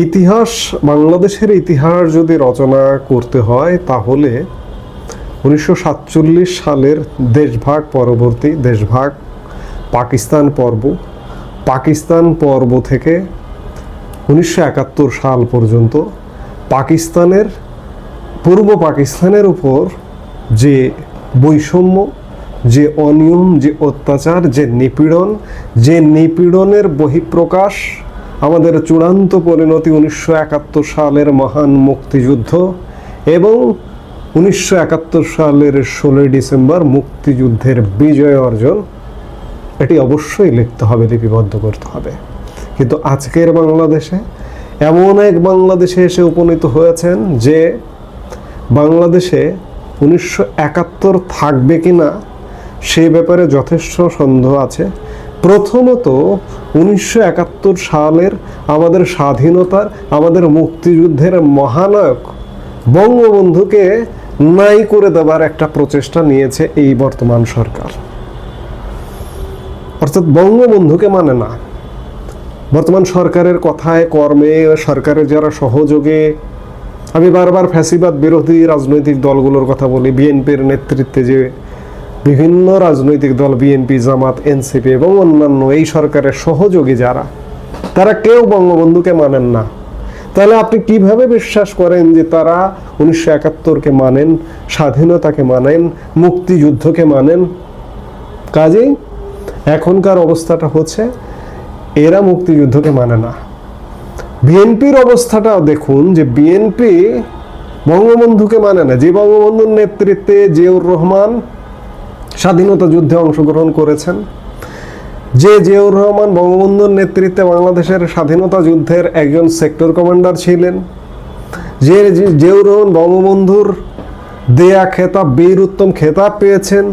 ইতিহাস, বাংলাদেশের ইতিহাস যদি রচনা করতে হয়, তাহলে উনিশশো সাতচল্লিশ সালের দেশভাগ পরবর্তী দেশভাগ, পাকিস্তান পর্ব পাকিস্তান পর্ব থেকে উনিশশো একাত্তর সাল পর্যন্ত পাকিস্তানের, পূর্ব পাকিস্তানের উপর যে বৈষম্য, যে অনিয়ম, যে অত্যাচার, যে নিপীড়ন, যে নিপীড়নের বহিঃপ্রকাশ আমাদের চূড়ান্ত পরিণতি উনিশশো একাত্তর সালের মহান মুক্তিযুদ্ধ এবং উনিশশো একাত্তর সালের ষোলোই ডিসেম্বর মুক্তিযুদ্ধের বিজয় অর্জন, এটি অবশ্যই লিখতে হবে, লিপিবদ্ধ করতে হবে। কিন্তু আজকের বাংলাদেশে এমন এক বাংলাদেশে এসে উপনীত হয়েছেন যে বাংলাদেশে উনিশশো একাত্তর থাকবে কি না সে ব্যাপারে যথেষ্ট সন্দেহ আছে। প্রথমত উনিশশো একাত্তর সালের আমাদের স্বাধীনতার, আমাদের মুক্তিযুদ্ধের মহানায়ক বঙ্গবন্ধুকে নাই করে দেবার একটা প্রচেষ্টা নিয়েছে এই বর্তমান সরকার। অর্থাৎ বঙ্গবন্ধুকে মানে না। বর্তমান সরকারের কথায় কর্মে, সরকারের যারা সহযোগে, আমি বারবার ফ্যাসিবাদ বিরোধী রাজনৈতিক দলগুলোর কথা বলি, বিএনপির নেতৃত্বে যে বিভিন্ন রাজনৈতিক দল বিএনপি জামাত এনসিপি এবং অন্যান্য এই সরকারের সহযোগী যারা, তারা কেউ বঙ্গবন্ধুকে মানেন না। তাহলে আপনি কীভাবে বিশ্বাস করেন যে তারা উনিশশো একাত্তরকে মানেন, স্বাধীনতাকে মানেন, মুক্তিযুদ্ধকে মানেন? কাজেই এখনকার অবস্থাটা হচ্ছে, এরা মুক্তিযুদ্ধকে মানে না। বিএনপির অবস্থাটাও দেখুন যে বিএনপি বঙ্গবন্ধুকে মানে না। যে বঙ্গবন্ধুর নেতৃত্বে জিয়াউর রহমান স্বাধীনতা যুদ্ধে অংশগ্রহণ করেছেন। যে জিয়াউর রহমান বঙ্গবন্ধুর নেতৃত্বে বাংলাদেশের স্বাধীনতা যুদ্ধের একজন সেক্টর কমান্ডার ছিলেন। যে জিয়াউর রহমান বঙ্গবন্ধুর দেয়া খেতাব, বীর উত্তম খেতাব পেয়েছেন।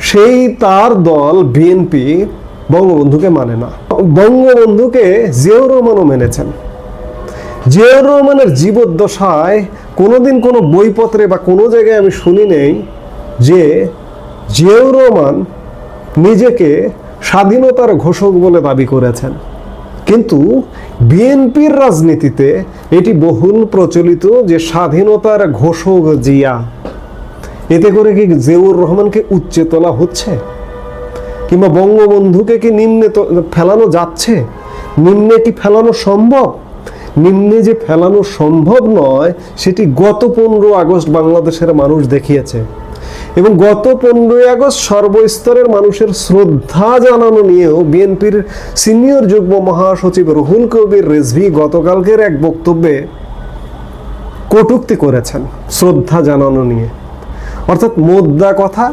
সেই তার দল বিএনপি বঙ্গবন্ধুকে মানে না। বঙ্গবন্ধুকে জিয়াউর রহমানও মেনেছেন। জিয়াউর রহমানের জীবদ্দশায় কোনোদিন কোনো বইপত্রে বা কোনো জায়গায় আমি শুনি নেই যে জিয়াউর রহমান নিজেকে স্বাধীনতার ঘোষক বলে দাবি করেছেন। কিন্তু বিএনপির রাজনীতিতে এটি বহুল প্রচলিত যে স্বাধীনতার ঘোষক জিয়া। এতে করে কি জিয়াউর রহমানকে উচ্চে তোলা হচ্ছে? কিংবা বঙ্গবন্ধুকে কি নিম্নে ফেলানো যাচ্ছে? নিম্নে কি ফেলানো সম্ভব? নিম্নে যে ফেলানো সম্ভব নয়, সেটি গত পনেরো আগস্ট বাংলাদেশের মানুষ দেখিয়েছে। এবং গত পনেরোই আগস্ট সর্বস্তরের মানুষের শ্রদ্ধা জানানো নিয়েও বিএনপির সিনিয়র যুগ্ম মহাসচিব রুহুল কবির রেজভি গতকালকের এক বক্তব্যে কটুক্তি করেছেন শ্রদ্ধা জানানো নিয়ে। অর্থাৎ মোদ্দা কথা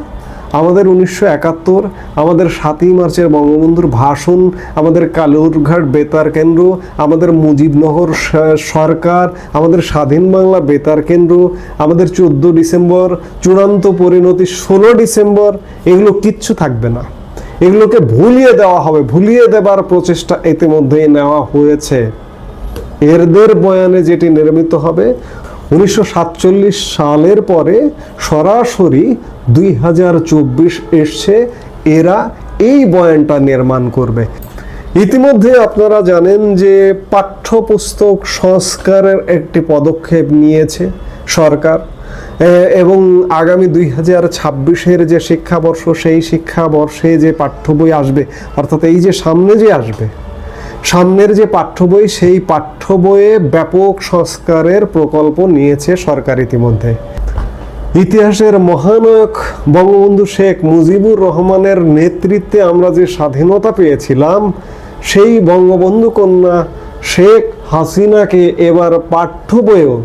আমাদের উনিশশো একাত্তর, আমাদের সাতই মার্চের বঙ্গবন্ধুর ভাষণ, আমাদের কালুরঘাট বেতার কেন্দ্র, আমাদের মুজিবনগর সরকার, আমাদের স্বাধীন বাংলা বেতার কেন্দ্র, আমাদের চোদ্দ ডিসেম্বর, চূড়ান্ত পরিণতি ষোলো ডিসেম্বর, এগুলো কিচ্ছু থাকবে না। এগুলোকে ভুলিয়ে দেওয়া হবে, ভুলিয়ে দেবার প্রচেষ্টা ইতিমধ্যেই নেওয়া হয়েছে। এরদের বয়ানে যেটি নির্মিত হবে উনিশশো সাতচল্লিশ সালের পরে সরাসরি দুই হাজার চব্বিশ এসছে এরা এই বয়ানটা নির্মাণ করবে। ইতিমধ্যে আপনারা জানেন যে পাঠ্যপুস্তক সংস্কারের একটি পদক্ষেপ নিয়েছে সরকার এবং আগামী দুই হাজার ছাব্বিশের যে শিক্ষাবর্ষ, সেই শিক্ষাবর্ষে যে পাঠ্য বই আসবে, অর্থাৎ এই যে সামনে যে আসবে সামনের যে পাঠ্য বই, সেই পাঠ্য বইয়ে ব্যাপক সংস্কারের প্রকল্প নিয়েছে সরকার ইতিমধ্যে। ইতিহাসের মহানায়ক বঙ্গবন্ধু শেখ মুজিবুর রহমানের নেতৃত্বে আমরা যে স্বাধীনতা পেয়েছিলাম, সেই বঙ্গবন্ধু কন্যা শেখ হাসিনাকে এবার পাঠ্য বইয়েও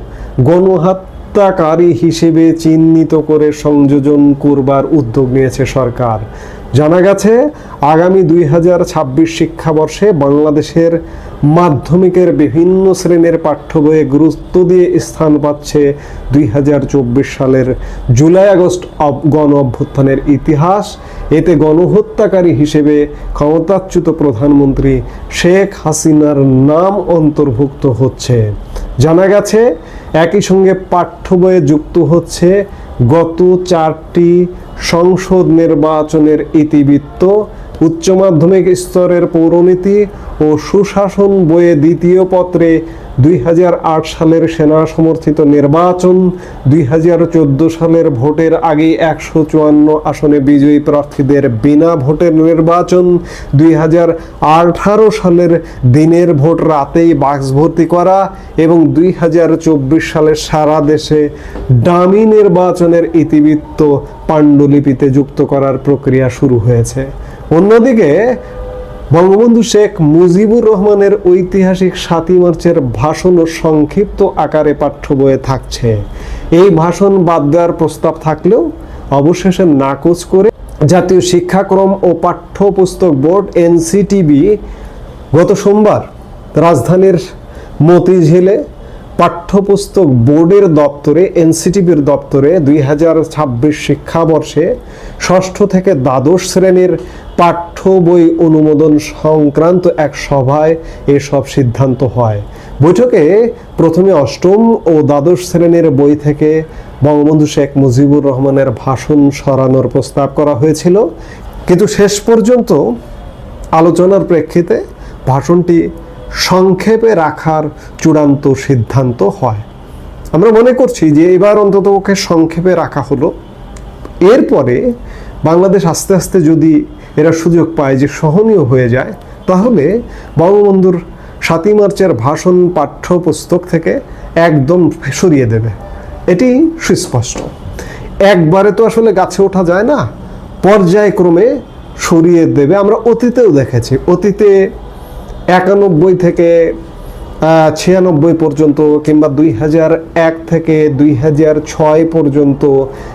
গণহত্যাকারী হিসেবে চিহ্নিত করে সংযোজন করবার উদ্যোগ নিয়েছে সরকার। জানা গেছে, আগামী দুই হাজার ছাব্বিশ শিক্ষাবর্ষে বাংলাদেশের মাধ্যমিকের বিভিন্ন শ্রেণির পাঠ্য বইয়ে গুরুত্ব দিয়ে স্থান পাচ্ছে দুই হাজার চব্বিশ সালের জুলাই আগস্ট গণ অভ্যুত্থানের ইতিহাস। এতে গণহত্যাকারী হিসেবে ক্ষমতাচ্যুত প্রধানমন্ত্রী শেখ হাসিনার নাম অন্তর্ভুক্ত হচ্ছে। জানা গেছে, একই সঙ্গে পাঠ্য বইয়ে যুক্ত হচ্ছে গত চারটি সংসদ নির্বাচনের ইতিবৃত্ত উচ্চ মাধ্যমিক স্তরের পৌরনীতি ও সুশাসন বইয়ে দ্বিতীয় পত্রে দুই হাজার আট সালের সেনা সমর্থিত নির্বাচন, দুই হাজার চোদ্দ সালের ভোটের আগে একশো চুয়ান্ন আসনে বিজয়ী প্রার্থীদের বিনা ভোটের নির্বাচন, দুই হাজার আঠারো সালের দিনের ভোট রাতেই বাক্স ভর্তি করা এবং দুই হাজার চব্বিশ সালের সারা দেশে ডামি নির্বাচনের ইতিবৃত্ত পাণ্ডুলিপিতে যুক্ত করার প্রক্রিয়া শুরু হয়েছে। অন্যদিকে বঙ্গবন্ধু শেখ মুজিবুর রহমানের ঐতিহাসিক সাতই মার্চের ভাষণও সংক্ষিপ্ত আকারে পাঠ্য বইয়ে থাকছে। এই ভাষণ বাদ দেওয়ার প্রস্তাব থাকলেও অবশেষে নাকচ করে জাতীয় শিক্ষাক্রম ও পাঠ্যপুস্তক বোর্ড এনসিটিবি গত সোমবার রাজধানীর মতিঝিলে পাঠ্যপুস্তক বোর্ডের দপ্তরে, এনসিটিভির দপ্তরে দুই হাজার ছাব্বিশ শিক্ষাবর্ষে ষষ্ঠ থেকে দ্বাদশ শ্রেণির পাঠ্য বই অনুমোদন সংক্রান্ত এক সভায় এসব সিদ্ধান্ত হয়। বৈঠকে প্রথমে অষ্টম ও দ্বাদশ শ্রেণির বই থেকে বঙ্গবন্ধু শেখ মুজিবুর রহমানের ভাষণ সরানোর প্রস্তাব করা হয়েছিল। কিন্তু শেষ পর্যন্ত আলোচনার প্রেক্ষিতে ভাষণটি সংক্ষেপে রাখার চূড়ান্ত সিদ্ধান্ত হয়। আমরা মনে করছি যে এবার অন্তত ওকে সংক্ষেপে রাখা হলো। এরপরে বাংলাদেশ আস্তে আস্তে যদি এরা সুযোগ পায় যে সহনীয় হয়ে যায়, তাহলে বঙ্গবন্ধুর সাতই মার্চের ভাষণ পাঠ্যপুস্তক থেকে একদম সরিয়ে দেবে। এটি সুস্পষ্ট। একবারে তো আসলে গাছে ওঠা যায় না, পর্যায়ক্রমে সরিয়ে দেবে। আমরা অতীতেও দেখেছি, অতীতে একানব্বই থেকে ছিয়ানব্বই পর্যন্ত কিংবা দুই হাজার এক থেকে দুই হাজার ছয় পর্যন্ত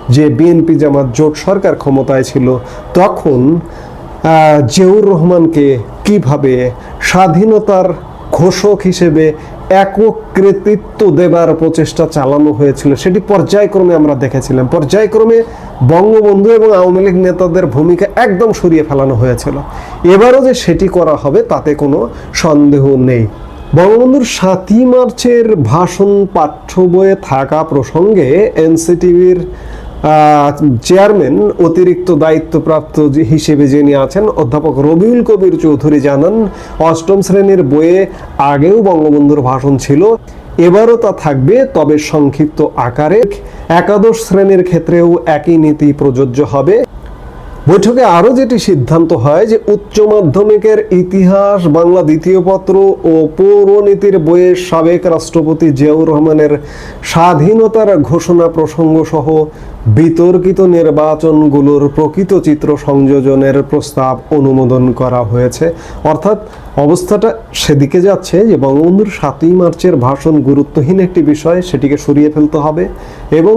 যে বিএনপি জামাত জোট সরকার ক্ষমতায় ছিল, তখন জিয়াউর রহমানকে কীভাবে স্বাধীনতার ঘোষক হিসেবে একক দেবার প্রচেষ্টা চালানো হয়েছিল। সেটি পর্যায়ক্রমে আমরা দেখেছিলাম। পর্যায়ক্রমে বঙ্গবন্ধু এবং আওয়ামী লীগ নেতাদের ভূমিকা একদম সরিয়ে ফেলানো হয়েছিল। এবারও যে সেটি করা হবে, তাতে কোনো সন্দেহ নেই। বঙ্গবন্ধুর সাতই মার্চের ভাষণ পাঠ্য বইয়ে থাকা প্রসঙ্গে এনসিটিভির চেয়ারম্যান, অতিরিক্ত দায়িত্বপ্রাপ্ত হিসেবে যিনি আছেন, অধ্যাপক রবিউল কবির চৌধুরী জানান, অষ্টম শ্রেণির বইয়ে আগেও বঙ্গবন্ধুর ভাষণ ছিল, এবারও তা থাকবে, তবে সংক্ষিপ্ত আকারে। একাদশ শ্রেণির ক্ষেত্রেও একই নীতি প্রযোজ্য হবে। বৈঠকে আরও যেটি সিদ্ধান্ত হয় যে উচ্চ মাধ্যমিকের ইতিহাস, বাংলা দ্বিতীয় পত্র ও পৌরনীতির বইয়ের সাবেক রাষ্ট্রপতি জিয়াউর রহমানের স্বাধীনতার ঘোষণা প্রসঙ্গ সহ বিতর্কিত নির্বাচনগুলোর প্রকৃত চিত্র সংযোজনের প্রস্তাব অনুমোদন করা হয়েছে। অর্থাৎ অবস্থাটা সেদিকে যাচ্ছে যে বঙ্গবন্ধুর সাতই মার্চের ভাষণ গুরুত্বহীন একটি বিষয়, সেটিকে সরিয়ে ফেলতে হবে এবং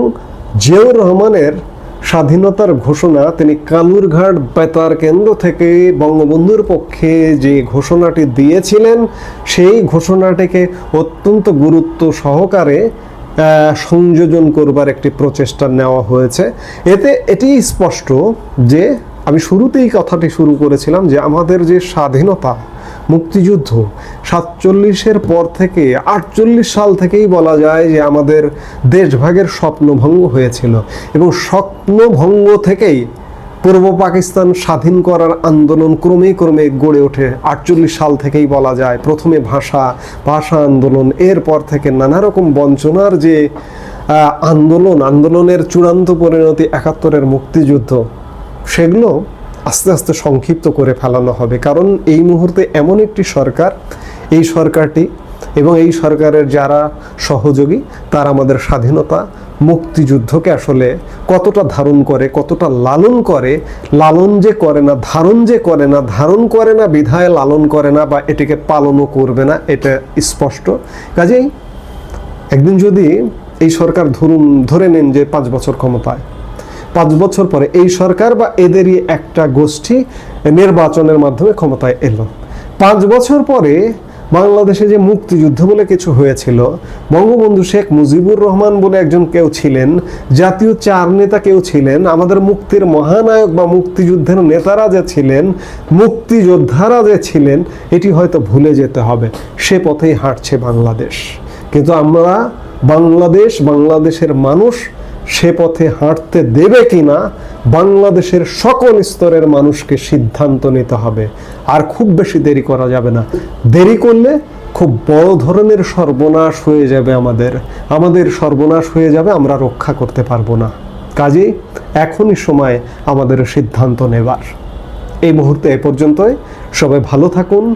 জিয়াউর রহমানের স্বাধীনতার ঘোষণা, তিনি কালুরঘাট বেতার কেন্দ্র থেকে বঙ্গবন্ধুর পক্ষে যে ঘোষণাটি দিয়েছিলেন, সেই ঘোষণাটিকে অত্যন্ত গুরুত্ব সহকারে সংযোজন করবার একটি প্রচেষ্টা নেওয়া হয়েছে। এতে এটি স্পষ্ট যে আমি শুরুতেই কথাটি শুরু করেছিলাম যে আমাদের যে স্বাধীনতা, মুক্তিযুদ্ধ, সাতচল্লিশের পর থেকে, আটচল্লিশ সাল থেকেই বলা যায় যে আমাদের দেশভাগের স্বপ্নভঙ্গ হয়েছিল এবং স্বপ্নভঙ্গ থেকেই পূর্ব পাকিস্তান স্বাধীন করার আন্দোলন ক্রমে ক্রমে গড়ে ওঠে। আটচল্লিশ সাল থেকেই বলা যায় প্রথমে ভাষা ভাষা আন্দোলন, এরপর থেকে নানা রকম বঞ্চনার যে আন্দোলন, আন্দোলনের চূড়ান্ত পরিণতি একাত্তরের মুক্তিযুদ্ধ। সেগুলো আস্তে আস্তে সংক্ষিপ্ত করে ফেলানো হবে। কারণ এই মুহূর্তে এমন একটি সরকার, এই সরকারটি এবং এই সরকারের যারা সহযোগী, তারা আমাদের স্বাধীনতা মুক্তিযুদ্ধকে আসলে কতটা ধারণ করে, কতটা লালন করে, লালন যে করে না, ধারণ যে করে না, ধারণ করে না, বিধায় লালন করে না বা এটিকে পালনও করবে না, এটা স্পষ্ট। কাজেই একদিন যদি এই সরকার ধরুন, ধরে নেন যে পাঁচ বছর ক্ষমতায় পাঁচ বছর পরে এই সরকার বা এদেরই একটা গোষ্ঠী নির্বাচনের মাধ্যমে ক্ষমতায় এলো। পাঁচ বছর পরে বাংলাদেশে যে মুক্তিযুদ্ধ বলে কিছু হয়েছিল, বঙ্গবন্ধু শেখ মুজিবুর রহমান বলে একজন কেউ ছিলেন, জাতীয় চার নেতা কেউ ছিলেন, আমাদের মুক্তির মহানায়ক বা মুক্তিযুদ্ধের নেতারা যে ছিলেন, মুক্তিযোদ্ধারা যে ছিলেন, এটি হয়তো ভুলে যেতে হবে। সে পথেই হাঁটছে বাংলাদেশ। কিন্তু আমরা বাংলাদেশ, বাংলাদেশের মানুষ সে পথে হাঁটতে দেবে কিনা বাংলাদেশের সকল স্তরের মানুষকে সিদ্ধান্ত নিতে হবে। আর খুব বেশি দেরি করা যাবে না। দেরি করলে খুব বড় ধরনের সর্বনাশ হয়ে যাবে আমাদের। আমাদের সর্বনাশ হয়ে যাবে, আমরা রক্ষা করতে পারব না। কাজেই এখনই সময় আমাদের সিদ্ধান্ত নেবার। এই মুহূর্তে এ পর্যন্তই। সবাই ভালো থাকুন।